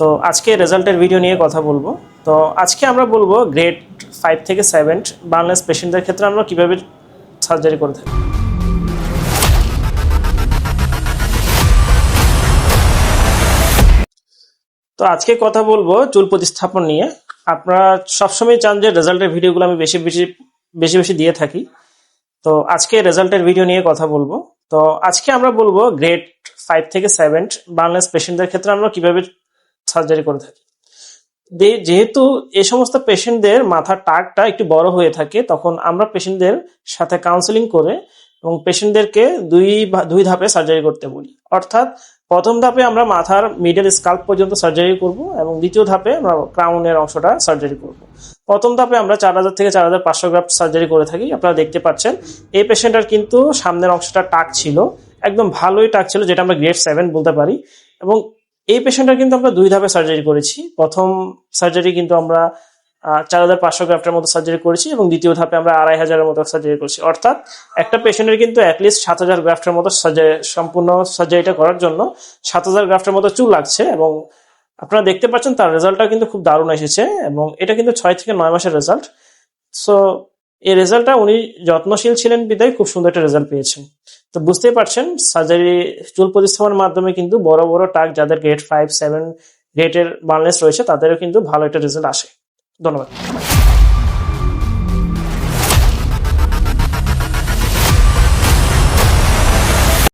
তো আজকে রেজাল্টের ভিডিও নিয়ে কথা বলব। তো আজকে আমরা বলব গ্রেড ফাইভ থেকে সেভেন বার্নলেস পেশেন্টদের ক্ষেত্রে আমরা কীভাবে সার্জারি করে থাকি। তো আজকে কথা বলব চুল প্রতিস্থাপন নিয়ে। আপনারা সবসময় চান যে রেজাল্টের ভিডিওগুলো আমি বেশি বেশি বেশি বেশি দিয়ে থাকি। তো আজকে রেজাল্টের ভিডিও নিয়ে কথা বলব। তো আজকে আমরা বলব গ্রেড ফাইভ থেকে সেভেন বার্নলেস পেশেন্টদের ক্ষেত্রে আমরা কীভাবে সার্জারি করে থাকি। যেহেতু এই সমস্ত পেশেন্টদের মাথার টাকটা একটু বড় হয়ে থাকে, তখন আমরা পেশেন্টদের সাথে কাউন্সেলিং করে এবং পেশেন্টদেরকে দুই দুই ধাপে সার্জারি করতে বলি। অর্থাৎ প্রথম ধাপে আমরা মাথার মিডল স্কাল্প পর্যন্ত সার্জারি করব এবং দ্বিতীয় ধাপে আমরা ক্রাউনের অংশটা সার্জারি করব। প্রথম ধাপে আমরা চার হাজার থেকে চার হাজার পাঁচশো গ্রাফ সার্জারি করে থাকি। আপনারা দেখতে পাচ্ছেন, এই পেশেন্টের কিন্তু সামনের অংশটা টাক ছিল, একদম ভালোই টাক ছিল, যেটা আমরা গ্রেড সেভেন বলতে পারি। এবং এই পেশেন্টটা কিন্তু আমরা দুই ধাপে সার্জারি করেছি। প্রথম সার্জারি কিন্তু আমরা চার হাজার পাঁচশো গ্রাফটের মতো সার্জারি করেছি এবং দ্বিতীয় ধাপে আমরা আড়াই হাজারের মতো সার্জারি করেছি। অর্থাৎ একটা পেশেন্টের কিন্তু অ্যাটলিস্ট সাত হাজার গ্রাফটের মতো সার্জারি সম্পূর্ণ সার্জারিটা করার জন্য সাত হাজার গ্রাফটের মতো চুল লাগছে এবং আপনারা দেখতে পাচ্ছেন তার রেজাল্টটা কিন্তু খুব দারুণ এসেছে এবং এটা কিন্তু ছয় থেকে নয় মাসের রেজাল্ট সো এই রেজাল্টটা উনি যত্নশীল ছিলেন বিদায় খুব সুন্দর একটা রেজাল্ট পেয়েছেন। তো বুঝতেই পারছেন সার্জারি চুল প্রতিস্থাপনের মাধ্যমে কিন্তু বড় বড় টাক যাদের গ্রেড ফাইভ সেভেন গ্রেডের বার্নেস রয়েছে, তাদেরও কিন্তু ভালো একটা রেজাল্ট আসে। ধন্যবাদ।